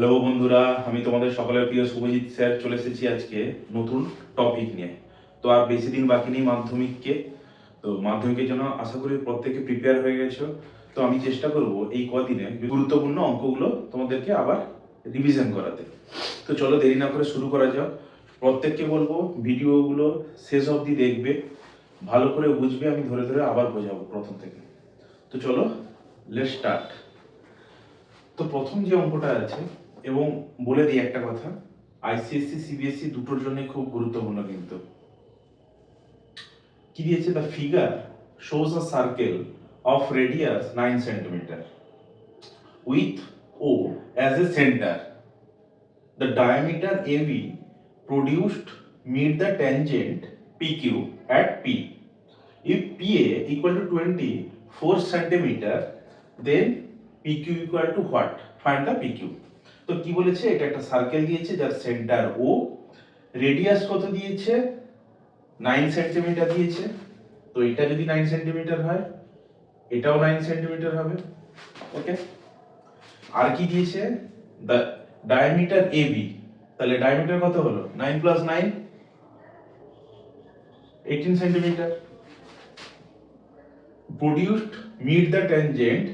Hello বন্ধুরা, আমি তোমাদের সকলের প্রিয় শুভজিৎ স্যার চলে এসেছি আজকে নতুন টপিক নিয়ে। তো আর বেশি দিন বাকি নেই মাধ্যমিককে, তো মাধ্যমিকের জন্য আশা করি প্রত্যেকে প্রিপেয়ার হয়ে গেছো। তো আমি চেষ্টা করব এই কদিনে গুরুত্বপূর্ণ অঙ্কগুলো তোমাদেরকে আবার রিভিশন করাতে। তো চলো দেরি না করে শুরু করা যাক। প্রত্যেককে বলব, ভিডিওগুলো শেষ অবধি দেখবে, ভালো করে বুঝবে, আমি ধরে ধরে আবার বোঝাবো প্রথম থেকে। তো চলো লেট স্টার্ট তো প্রথম যে অঙ্কটা আছে এবং বলে দিই একটা কথা আইসিএসসি সিবিএসসি E দুটোর জন্য খুব গুরুত্বপূর্ণ কিন্তু কি দিয়েছে the figure shows a circle of radius nine centimetre with O as a centre the diameter A B produced AB produced meet the tangent PQ at P. If PA equal to 24 centimeter, then PQ equal to what? Find the PQ. তো কি বলেছে? এটা একটা circle দিয়েছে, যার centre ও radius কত দিয়েছে? Nine centimetre দিয়েছে। তো এটা যদি নাইন সেন্টিমিটার হয়, এটাও নাইন সেন্টিমিটার হবে। ওকে আর কি দিয়েছে? দ্য ডায়ামিটার এবি তাহলে ডায়ামিটার কত হলো? Nine plus nine eighteen centimetre produced, meet the tangent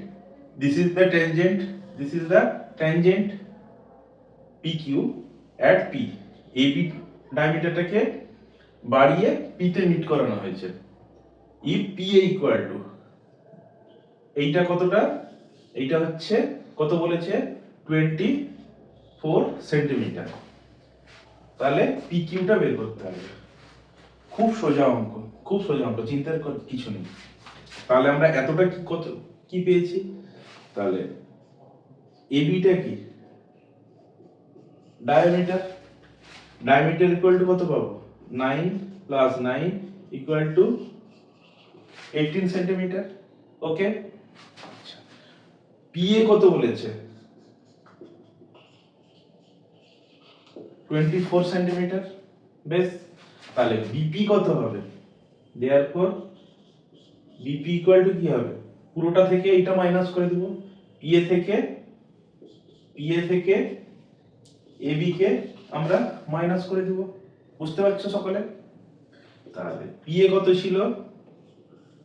this is the tangent, this is the tangent pq at p. Ab ডায়ামিটারটাকে বাড়িয়ে p তে মিট করানো হয়েছে। If pa equal to, এইটা কতটা? এইটা হচ্ছে কত বলেছে? টোয়েন্টি ফোর সেন্টিমিটার তাহলে পিকিউটা বের করতে হবে। খুব সোজা অঙ্ক, খুব সোজা অঙ্ক, চিন্তার কিছু নেই। তাহলে আমরা এতটা কি কত কি পেয়েছি? তাহলে এবিটা কি? ডায়ামিটার ডায়ামিটার ইকুয়াল টু কত পাবো? Nine plus nine equal to eighteen centimetre okay PA কত বলেছে? টোয়েন্টি ফোর সেন্টিমিটার বেশ। তাহলে বিপি কত হবে? দেয়ার পর বিপি ইকুয়াল টু কি হবে? পুরোটা থেকে এটা মাইনাস করে দিব। পিএ থেকে পিএ থেকে এবি কে আমরা মাইনাস করে দিব। বুঝতে পারছ সকলে? তাহলে পিএ কত ছিল?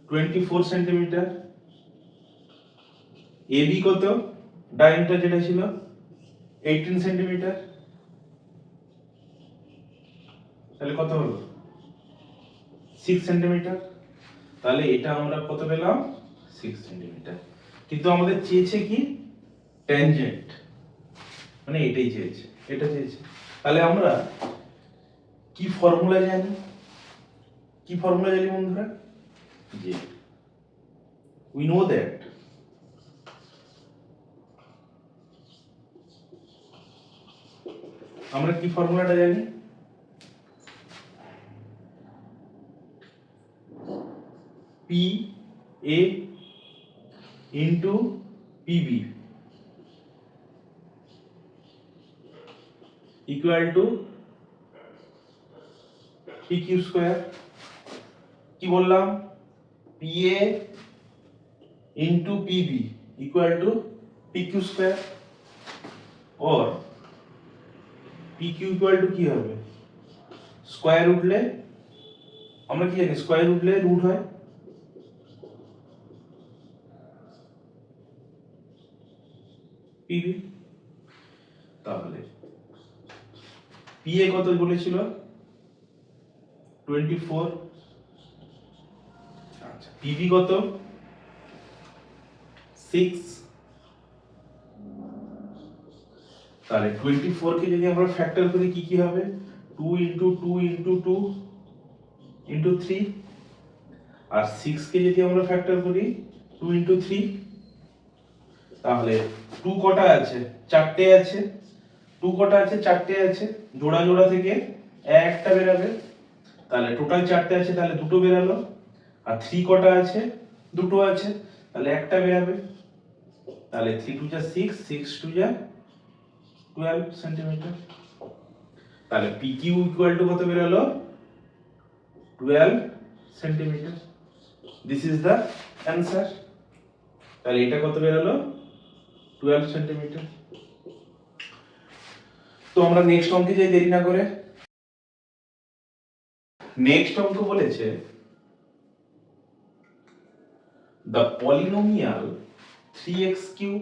টোয়েন্টি ফোর সেন্টিমিটার এবি কত? ডায়ামিটার যেটা ছিল? এইটিন সেন্টিমিটার তাহলে কত হলো? সিক্স সেন্টিমিটার তাহলে এটা আমরা কত পেলাম? সিক্স সেন্টিমিটার কিন্তু আমাদের চেয়েছে কি? ট্যানজেন্ট মানে এটাই চেয়েছে, এটা চেয়েছে। তাহলে আমরা কি ফর্মুলা জানি? কি ফর্মুলা জানি বন্ধুরা? যে উই নো দ্যাট আমরা কি ফর্মুলাটা জানি? P A into PB equal to PQ square কি বললাম PA into PB equal to PQ square or PQ equal to কি হবে স্কয়ার উঠলে আমরা কি জানি স্কয়ার উঠলে রুট হয় পিবি তাহলে পিএ কত বলেছিল? টোয়েন্টি ফোর আচ্ছা পিবি কত? সিক্স তাহলে টোয়েন্টি ফোর কে যদি আমরা ফ্যাক্টর করি, কি কি হবে? Two into two into two into three আর সিক্স কে যদি আমরা ফ্যাক্টর করি টু ইন্টু থ্রি তাহলে টু কটা আছে? চারটে আছে। টু কটা আছে, চারটে আছে, জোড়া জোড়া থেকে একটা বেরাবে। তাহলে টোটাল চারটে আছে, তাহলে দুটো বেরালো। আর থ্রি কটা আছে, দুটো আছে, তাহলে একটা বেরাবে। তাহলে থ্রি টু যা সিক্স সিক্স টু যা টুয়েলভ সেন্টিমিটার তাহলে পি কিউ ইকুয়াল টু কত বেরোলো? Twelve centimetre this is the answer তাহলে এটা কত বেরোলো? টুয়েলভ সেন্টিমিটার তো আমরা নেক্সট অঙ্কে যাই, দেরি না করে। নেক্সট অঙ্ক বলেছে the polynomial three x cube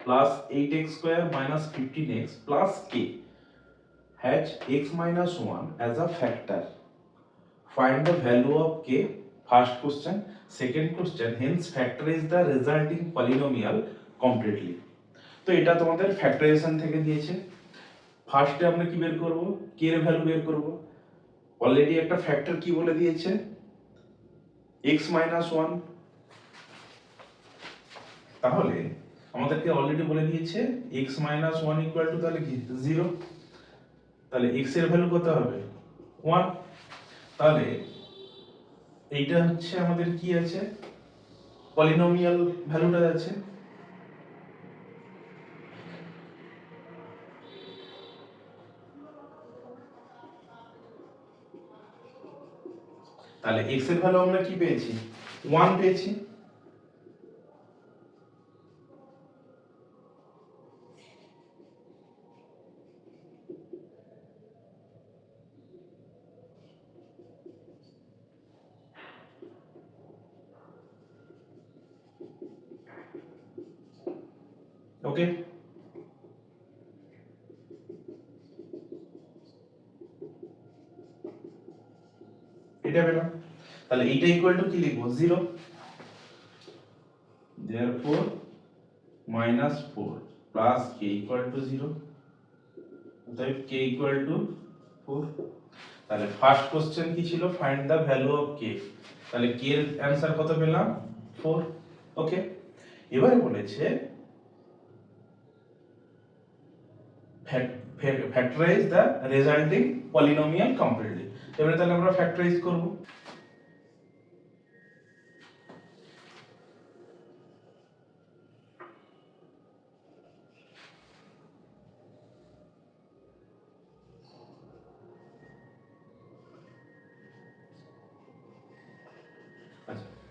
plus eight x square minus fifteen x plus k has x minus one as a factor find the value of k, first question. Second question, hence factorize the resulting polynomial completely. তো এটা তোমাদের factorisation থেকে দিয়েছে। ফার্স্টে আমরা কি বের করব? K এর ভ্যালু বের করব। অলরেডি একটা ফ্যাক্টর কি বলে দিয়েছে? X মাইনাস ওয়ান তাহলে আমাদেরকে অলরেডি বলে দিয়েছে x minus one equal to তাহলে কি? জিরো তাহলে x এর ভ্যালু কত হবে? ওয়ান তাহলে এইটা হচ্ছে আমাদের কি আছে? পলিনোমিয়াল ভ্যালুটা আছে। তাহলে x এর ভ্যালু আমরা কি পেয়েছি? 1 পেয়েছি ওকে এটা পেলাম এইটা ইকুয়াল টু কি লিখব? Zero therefore minus four plus k equal to zero অতএব কে ইকুয়াল টু ফোর তাহলে ফার্স্ট কোশ্চেন কি ছিল? Find the value of k তাহলে কে এর অ্যান্সার কত পেলাম? ফোর ওকে এবারে বলেছে factorise the resulting polynomial completely এবারে তাহলে আমরা ফ্যাক্টরাইজ করব।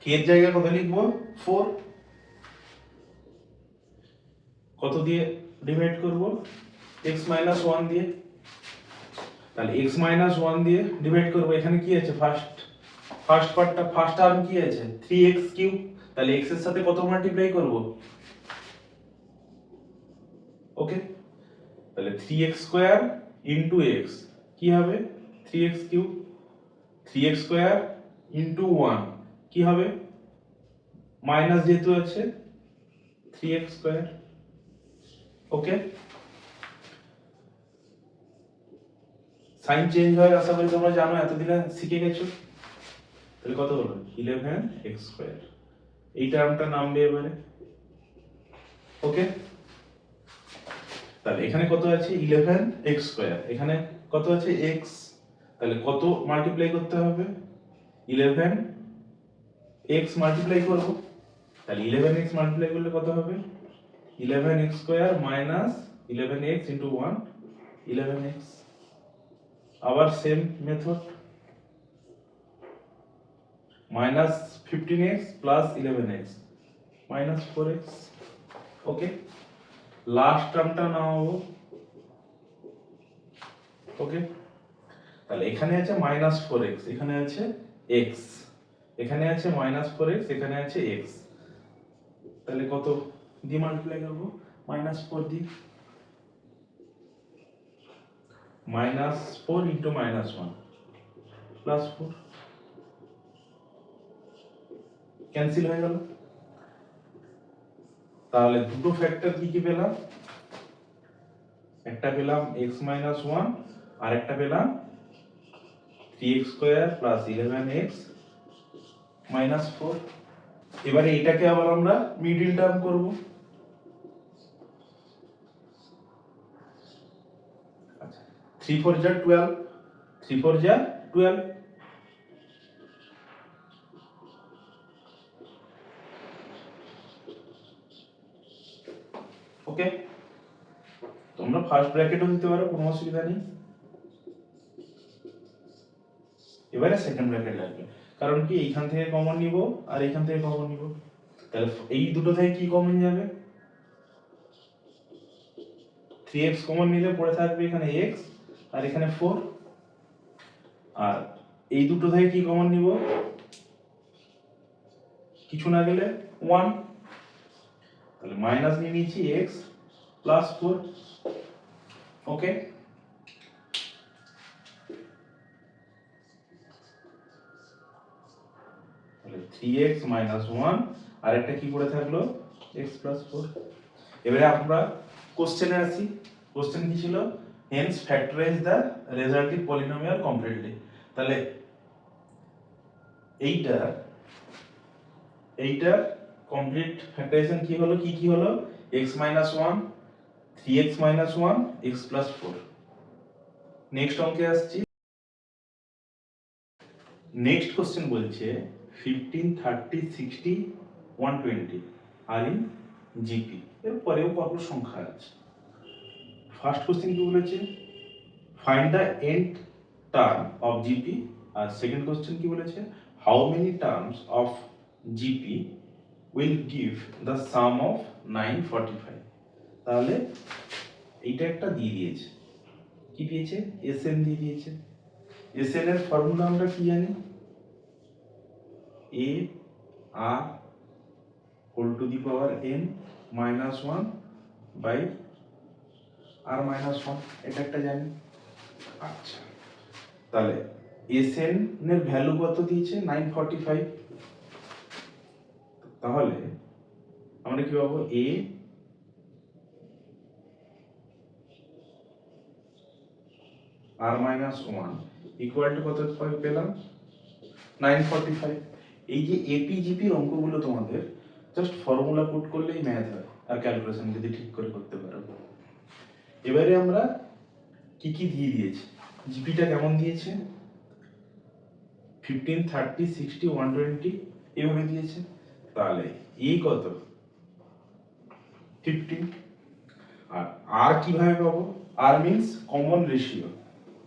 কে এর জায়গায় কত লিখব? ফোর কত দিয়ে ডিভাইড করব? X মাইনাস ওয়ান দিয়ে। তাহলে x মাইনাস ওয়ান দিয়ে ডিভাইড করব। এখানে কি আছে? ফার্স্ট ফার্স্ট পার্টটা ফার্স্ট টার্ম কি আছে? থ্রি এক্স কিউব তাহলে x এর সাথে কত মাল্টিপ্লাই করব? ওকে তাহলে three x square into x কি হবে? Three x cube three x square into one কি হবে? মাইনাস যেহেতু আছে three x square okay sign change হয়, আশা করি তোমরা জানো, এতদিনে শিখে গেছো। তাহলে কত হলো ইলেভেন এক্স স্কোয়ার এই টার্মটা নামবে এবারে। ওকে তাহলে এখানে কত আছে? ইলেভেন এক্স স্কোয়ার এখানে কত আছে? এক্স তাহলে কত মাল্টিপ্লাই করতে হবে? ইলেভেন এক্স মাল্টিপ্লাই করব, তাহলে ইলেভেন এক্স মাল্টিপ্লাই করলে কত হবে? Eleven x square minus eleven x into one eleven x আবার same method minus fifteen x plus eleven x minus four x okay last টার্মটা নামাবো ওকে তাহলে এখানে আছে মাইনাস ফোর এক্স এখানে আছে এক্স এখানে আছে মাইনাস ফোর এক্স এখানে আছে এক্স তাহলে কত দিয়ে মাল্টিপ্লাই করব মাইনাস ফোর দিয়ে minus four into minus one plus four cancel হয়ে গেল। তাহলে দুটো ফ্যাক্টর কি কি পেলাম? একটা পেলাম এক্স মাইনাস ওয়ান আর একটা পেলাম three x square plus eleven x minus four এবারে এটাকে আবার আমরা মিডিল টার্ম করব। থ্রি ফোর যা টুয়েলভ থ্রি ফোর যা টুয়েলভ ওকে তোমরা ফার্স্ট ব্র্যাকেটও দিতে পারো, কোনো অসুবিধা নেই। এবারে সেকেন্ড ব্র্যাকেট লাগবে। কারণ কি, এইখান থেকে কমন নিব আর এইখান থেকে কমন নিব। তাহলে এই দুটো থেকে কি কমন যাবে? থ্রি এক্স কমন নিলে পড়ে থাকবে এখানে এক্স আর এখানে ফোর আর এই দুটো থেকে কি কমন নিব? কিছু না গেলে ওয়ান তাহলে মাইনাস নিয়ে নিয়েছি x plus four okay three x minus one আর একটা কি পড়ে থাকল? এক্স প্লাস ফোর এবারে আমরা কোশ্চেনে আসি। কোশ্চেন কি ছিল? Hence factorise the resultive polynomial completely তাহলে এইটা, এইটার কমপ্লিট ফ্যাক্টরাইজেশন কি হলো? কি কি হলো? x one three x minus one x plus four next অঙ্কে আসছি। নেক্সট কোশ্চেন বলছে fifteen thirty sixty one twenty আর ইন এর পরেও পরপর সংখ্যা আছে? ফার্স্ট কোশ্চেন কি বলেছে? Find the nth term of GP R second question কি বলেছে? How many terms of GP will give the sum of nine forty five তাহলে এইটা একটা দিয়ে দিয়েছে। কি দিয়েছে? এস এন দিয়ে দিয়েছে। এস এন এর ফর্মুলা আমরা কি জানি? A r whole to the power n minus one by r minus one এটা একটা জানি। আচ্ছা। তাহলে এস এন এর ভ্যালু কত দিয়েছে? নাইন ফর্টি ফাইভ তাহলে আমরা কি পাবো? A r minus one equal to কত পেলাম? নাইন ফর্টি ফাইভ এই যে এপি জিপির অঙ্কগুলো তোমাদের জাস্ট ফর্মুলা পুট করলেই ম্যাথ হয়, আর ক্যালকুলেশন যদি ঠিক করে করতে পারো। এবারে আমরা কি কি দিয়ে দিয়েছি? জিপিটা কেমন দিয়েছে? Fifteen thirty sixty one twenty এভাবে দিয়েছে। তাহলে ই কত? ফিফটিন আর আর কীভাবে পাবো? আর মিন্স কমন রেশিও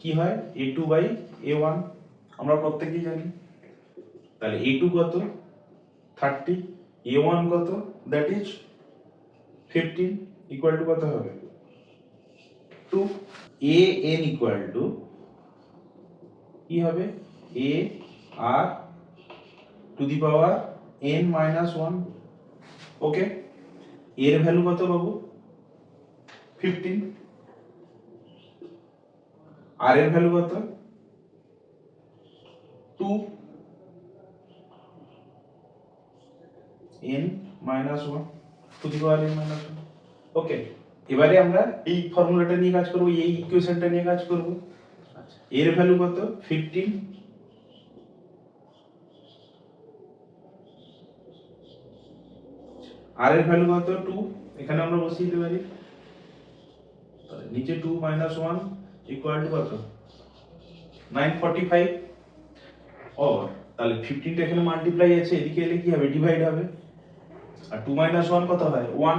কি হয়? A two by a one আমরা প্রত্যেকেই জানি। তাহলে এ টু কত? থার্টি এ ওয়ান কত? That is fifteen equal to কত হবে? Two a n equal to কি হবে? A r to the power n minus one okay এর ভ্যালু কত পাবো? ফিফটিন আর এর ভ্যালু কত? Two n minus one to the power n minus one okay এবারে আমরা এই ফর্মুলাটা নিয়ে কাজ করব এই ইকুয়েশনটা নিয়ে কাজ করব। আচ্ছা। এর ভ্যালু কত? ফিফটিন আর এর ভ্যালু কত? টু এখানে আমরা বসিয়ে দিতে পারি। নিচে two minus one equal to কত? নাইন ফর্টি ফাইভ ওর তাহলে ফিফটিনটা এখানে মাল্টিপ্লাই আছে এদিকে এলে কি হবে? ডিভাইড হবে। আর টু মাইনাস ওয়ান কত হয়? One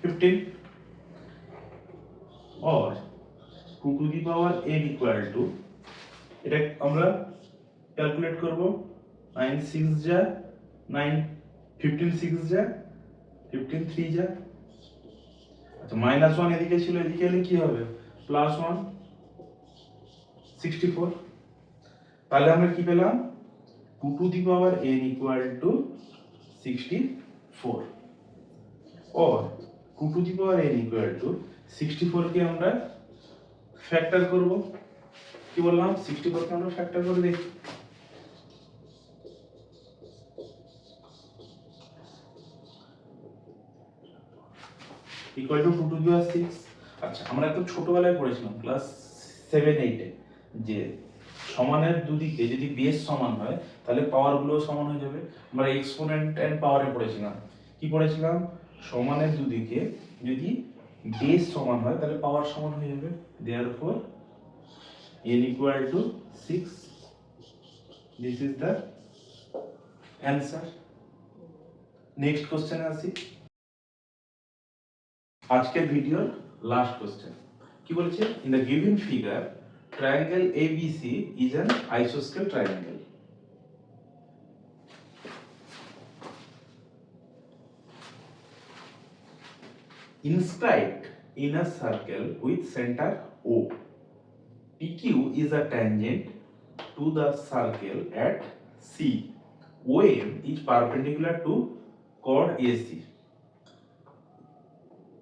fifteen or 2 to the power n equal to, এটা আমরা ক্যালকুলেট করব। 9 6 যা 9 15 6 যা 15 3 যা। আচ্ছা মাইনাস 1 এদিকে ছিল, এদিকে এলে কি হবে? প্লাস 1 64 তাহলে আমরা কি পেলাম? 2 to the power n equal to 64 or 2 to the power n equal to 64 কে আমরা ফ্যাক্টর করব। কি বললাম? 64 কে আমরা ফ্যাক্টর করে দেখি। Equal to two to the power six আচ্ছা আমরা তো ছোটবেলায় পড়েছিলাম ক্লাস সেভেন এইটে যে সমানের দুদিকে যদি বেস সমান হয়, তাহলে পাওয়ারগুলো সমান হয়ে যাবে। আমরা এক্সপোনেন্ট এন্ড পাওয়ারে পড়েছিলাম। কি পড়েছিলাম? সমানের দুদিকে যদি বেস সমান হয়, তাহলে পাওয়ার সমান হয়ে যাবে। Therefore n equal to six this is the answer next কোশ্চেনে আসি। আজকের ভিডিওর লাস্ট কোশ্চেন কি বলছে? In the giving figure triangle ABC is an isoscale triangle. Inscribed in a circle with center O. PQ is a tangent to the circle at C. OM is perpendicular to chord AC.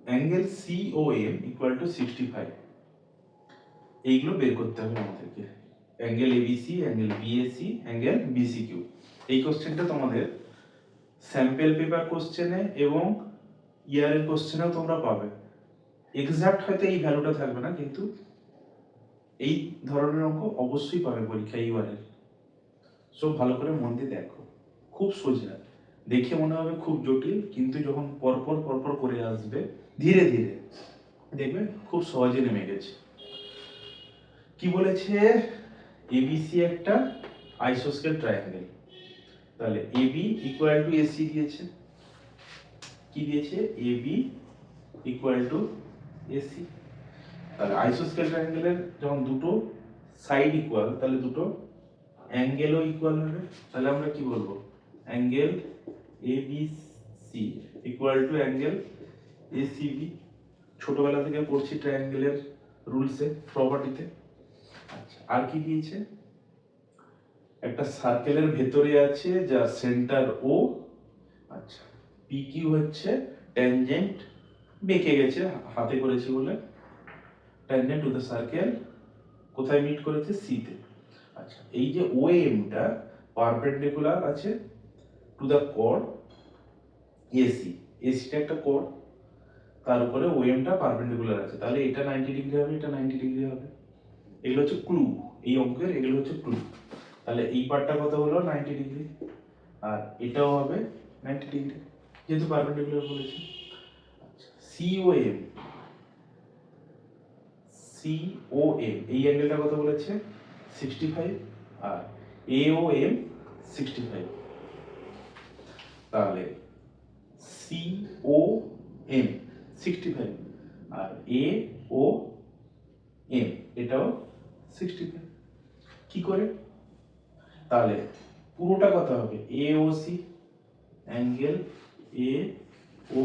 Angle COM equal to 65. এইগুলো বের করতে হবে আমাদেরকে। Angle ABC, angle BAC, angle BCQ. এই কোশ্চেনটা তোমাদের sample paper কোশ্চেনে এবং ইয়ারের কোশ্চেনেও তোমরা পাবে। এক্সাক্ট হয়তো এই ভ্যালুটা থাকবে না, কিন্তু এই ধরনের অঙ্ক অবশ্যই পাবে পরীক্ষা এইবারের সো ভালো করে মন দিয়ে দেখো। খুব সোজা। দেখে মনে হবে খুব জটিল, কিন্তু যখন পরপর পরপর করে আসবে, ধীরে ধীরে, দেখবে খুব সহজে নেমে গেছে। কি বলেছে? এবিসি একটা আইসোস্কেল ট্রায়াঙ্গেল তাহলে এবি ইকুয়াল টু এসি দিয়েছে। কি দিয়েছে? এবি ইকুয়াল টু এসি তাহলে আইসোস্কেল ট্রায়াঙ্গেলের যখন দুটো সাইড ইকুয়াল তাহলে দুটো অ্যাঙ্গেলও ইকুয়াল হবে। তাহলে আমরা কি বলব? Angle A B C equal to angle A C B ছোটবেলা থেকে পড়ছি ট্রায়াঙ্গেলের রুলসে প্রপার্টিতে আর কি দিয়েছে? একটা সার্কেলের ভেতরে আছে যা সেন্টার ও আচ্ছা পি কিউ হচ্ছে ট্যানজেন্ট বেঁকে গেছে, হাতে করেছি বলে। ট্যানজেন্ট টু দ্য সার্কেল কোথায় মিট করেছে? সিতে আচ্ছা এই যে ও এমটা পারপেন্ডিকুলার আছে টু দ্য কর্ড এসি এসিটা একটা কর্ড তার উপরে ও এমটা পারপেন্ডিকুলার আছে। তাহলে এটা 90 ডিগ্রি হবে, এটা 90 ডিগ্রি হবে। এগুলো হচ্ছে ক্লু এই অঙ্কের এগুলো হচ্ছে ক্লু তাহলে এই পার্টটা কত হলো? 90 ডিগ্রি আর এটাও হবে 90 ডিগ্রি যেহেতু পারপেন্ডিকুলার বলেছি সিওএম সিওএম এই অ্যাঙ্গেলটা কত বলেছে? 65 আর এওএম 65 তাহলে COM 65 R A O M এটাও 65 কি করে? তাহলে পুরোটা কত হবে। A O C angle A O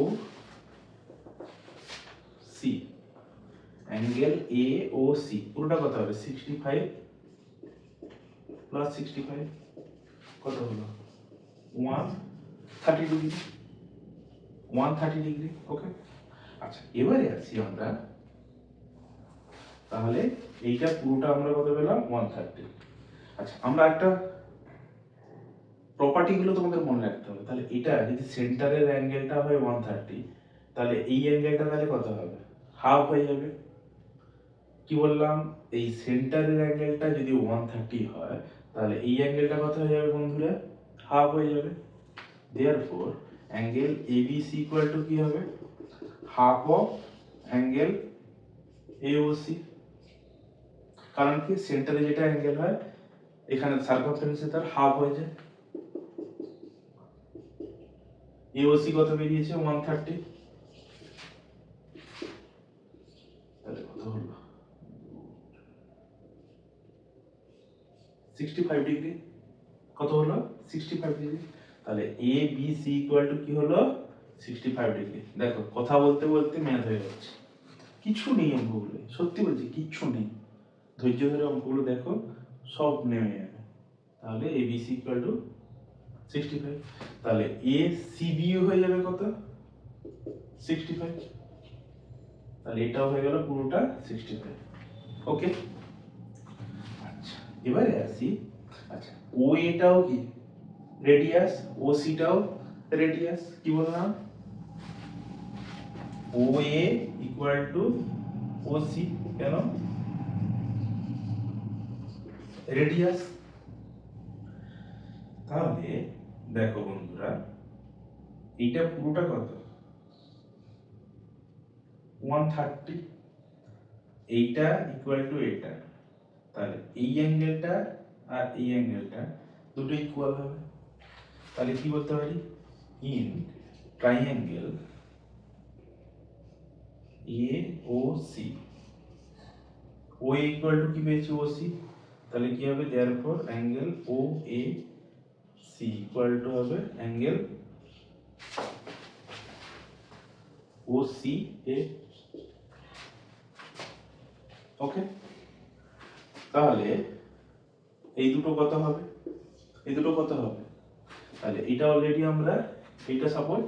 C angle A O C পুরোটা কত হবে। 65 প্লাস 65 কত হলো? 130 ডিগ্রি 130 ডিগ্রি ওকে আচ্ছা এবারে আসি আমরা তাহলে এইটা পুরোটা আমরা কত পেলাম? 130 আচ্ছা আমরা একটা প্রপার্টি গুলো তোমাদের মনে রাখতে হবে। তাহলে এটা, যদি সেন্টারের অ্যাঙ্গেলটা হয় 130 তাহলে এই অ্যাঙ্গেলটা তাহলে কত হবে? হাফ হয়ে যাবে। কি বললাম? এই সেন্টারের অ্যাঙ্গেলটা যদি 130 হয়, তাহলে এই অ্যাঙ্গেলটা কত হয়ে যাবে বন্ধুরা? হাফ হয়ে যাবে। Therefore angle ABC equal to কি হবে? হাফ অফ অ্যাঙ্গেল এওসি কারণ কি? সেন্টারে যেটা অ্যাঙ্গেল হয়, এখানে সার্কামফারেন্সে তার হাফ হয়ে যায়। এওসি কত বেরিয়েছে? 130 তাহলে কত হলো। 65 ডিগ্রি কত হলো? 65 ডিগ্রি তাহলে এ বি সি কি হলো? 65 ডিগ্রি দেখো, কথা বলতে বলতে হয়ে যাচ্ছে। কিছু নেই অঙ্কগুলো। সত্যি বলছি, কিচ্ছু নেই। ধৈর্য ধরে অঙ্কগুলো দেখো, সব নেমে যাবে। তাহলে A B C equal to sixty five তাহলে এ সি বিও হয়ে যাবে কত? সিক্সটি ফাইভ তাহলে এটাও হয়ে গেল পুরোটা সিক্সটি ফাইভ ওকে আচ্ছা এবারে আসি। আচ্ছা ও এটাও কি? রেডিয়াস ও সিটাও রেডিয়াস কি বললাম? O A equal to O C কেন? রেডিয়াস? তাহলে দেখো বন্ধুরা, এইটা পুরোটা কত? ওয়ান থার্টি এইটা ইকুয়াল টু এটা। তাহলে এই অ্যাঙ্গেলটা আর এই অ্যাঙ্গেলটা দুটো ইকুয়াল হবে। তাহলে কি বলতে পারি? In triangle A O C O equal to কি পেয়েছি ও সি তাহলে কি হবে? Therefore angle O A C equal to হবে angle O C A okay তাহলে এই দুটো কত হবে? এই দুটো কত হবে? তাহলে এটা অলরেডি আমরা, এটা সাপোজ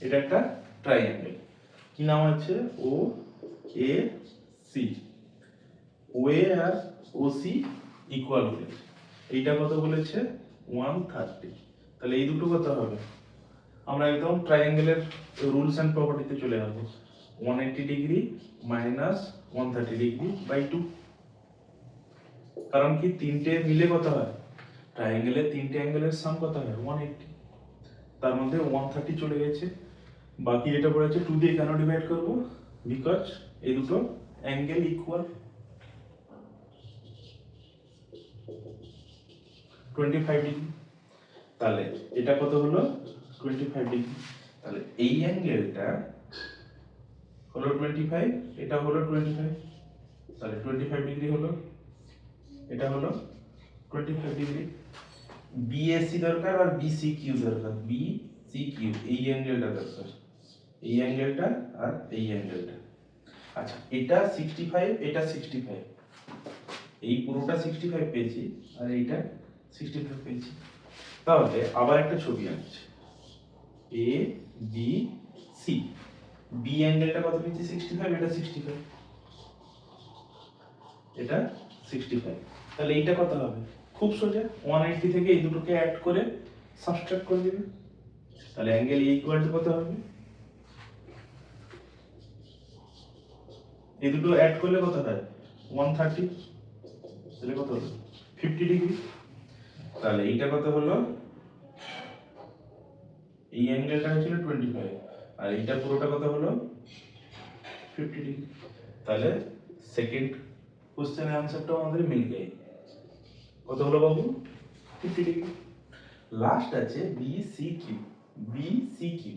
এটা একটা ট্রাইঅ্যাঙ্গেল কি নাম আছে O A C O A R O C equal বলেছে এইটা কত বলেছে? ওয়ান থার্টি তাহলে এই দুটো কত হবে? আমরা একদম ট্রাইঅ্যাঙ্গেলের রুলস অ্যান্ড প্রপার্টিতে চলে আসব one eighty degree minus one thirty degree by two কারণ কি তিনটে মিলে কত হয়? ট্রাইঅ্যাঙ্গেলের তিনটে অ্যাঙ্গেলের সাম কত হয়? ওয়ান এইটি তার মধ্যে ওয়ান থার্টি চলে গেছে। বাকি এটা পড়েছে টু দিয়ে কেন ডিভাইড করব? বিকজ এই দুটো angle equal twenty five degree তাহলে এটা কত হলো? টোয়েন্টি ফাইভ ডিগ্রি তাহলে এই অ্যাঙ্গেলটা হলো টোয়েন্টি ফাইভ এটা হলো টোয়েন্টি ফাইভ তাহলে টোয়েন্টি ফাইভ ডিগ্রি হলো। এটা হলো টোয়েন্টি ফাইভ ডিগ্রি বিএসসি দরকার আর বিসি কিউ দরকার। বি সি কিউ এই অ্যাঙ্গেলটা দরকার। এই অ্যাঙ্গেলটা আর এই অ্যাঙ্গেলটা। আচ্ছা এটা সিক্সটি ফাইভ এটা সিক্সটি ফাইভ এই পুরোটা সিক্সটি ফাইভ পেয়েছি, আর এইটা সিক্সটি ফাইভ পেয়েছি তাহলে আবার একটা ছবি আঁকছি এ বি সি বি অ্যাঙ্গেলটা কত পেয়েছি? সিক্সটি ফাইভ এটা সিক্সটি ফাইভ এটা সিক্সটি ফাইভ তাহলে এইটা কত হবে? খুব সোজা ওয়ান এইটটি থেকে এই দুটোকে অ্যাড করে সাবস্ট্রাক্ট করে দিবে। তাহলে অ্যাঙ্গেল ইকুয়াল টু কত হবে? এই দুটো অ্যাড করলে কত হয়? ওয়ান থার্টি তাহলে কত হলো ফিফটি ডিগ্রি তাহলে এইটা কত হলো এই অ্যাঙ্গেলটা হচ্ছিল টোয়েন্টি ফাইভ আর এইটা পুরোটা কত হলো ফিফটি ডিগ্রি তাহলে সেকেন্ড কোশ্চেনের আনসারটাও আমাদের মিল গেই কত হলো বাবু? ফিফটি ডিগ্রি লাস্ট আছে B C Q B C Q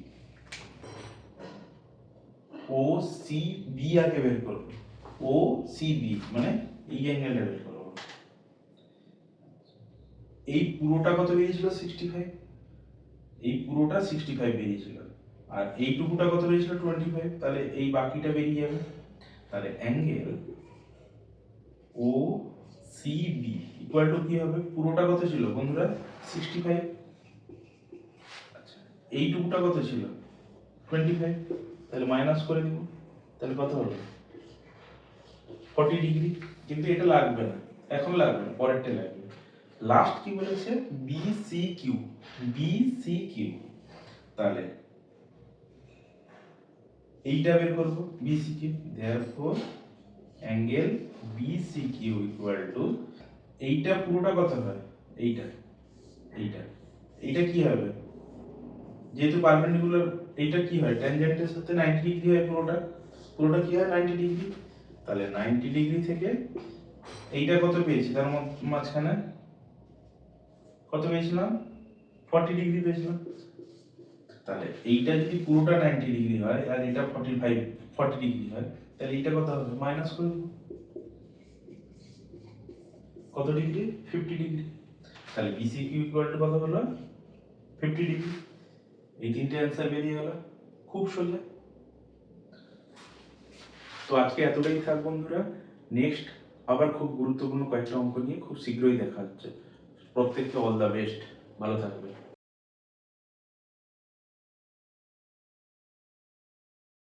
O C B আগে বের করব ও সি বি মানে এই অ্যাঙ্গেলটা বের এই পুরোটা কত বেরিয়েছিল? সিক্সটি ফাইভ এই পুরোটা সিক্সটি ফাইভ বেরিয়েছিল। আর এইটুকুটা কত বেরিয়েছিল? টোয়েন্টি ফাইভ তাহলে এই বাকিটা বেরিয়ে যাবে। তাহলে angle O C B equal to কি হবে? পুরোটা কত ছিল বন্ধুরা? সিক্সটি ফাইভ আচ্ছা এইটুকুটা কত ছিল? টোয়েন্টি ফাইভ তাহলে মাইনাস করে দিব। তাহলে কত হলো? ফর্টি ডিগ্রি কিন্তু এটা লাগবে না। এখন লাগবে না, পরেরটা লাগবে। লাস্ট কি বলেছে? B C Q B C Q তাহলে এইটা বের করব। B C Q therefore angle B C Q equal to এইটা পুরোটা কত হয় এইটা এইটা। এইটা কি হবে? যেহেতু পারপেন্ডিকুলার এইটা কি হয়? ট্যানজেন্টের সাথে 90 ডিগ্রি হয় পুরোটা। পুরোটা কি হয়? 90 ডিগ্রি তাহলে 90 ডিগ্রি থেকে এইটা কত পেয়েছি? তার মাঝখানে কত পেয়েছিলাম? 40 ডিগ্রি পেয়েছিলাম। তাহলে এইটা যদি পুরোটা 90 ডিগ্রি হয় আর এটা 45 40 ডিগ্রি হয় তাহলে এইটা কত হবে? মাইনাস করে দেবো। কত ডিগ্রি 50 ডিগ্রি তাহলে বিসি কিউ ইকুয়াল টু কত হলো? 50 ডিগ্রি এই তিনটে অ্যান্সার বেরিয়ে গেল। খুব সোজা তো আজকে এতটাই থাক বন্ধুরা। নেক্সট আবার খুব গুরুত্বপূর্ণ কয়েকটা অঙ্ক নিয়ে খুব শীঘ্রই দেখা হচ্ছে। প্রত্যেককে অল দ্য বেস্ট ভালো থাকবে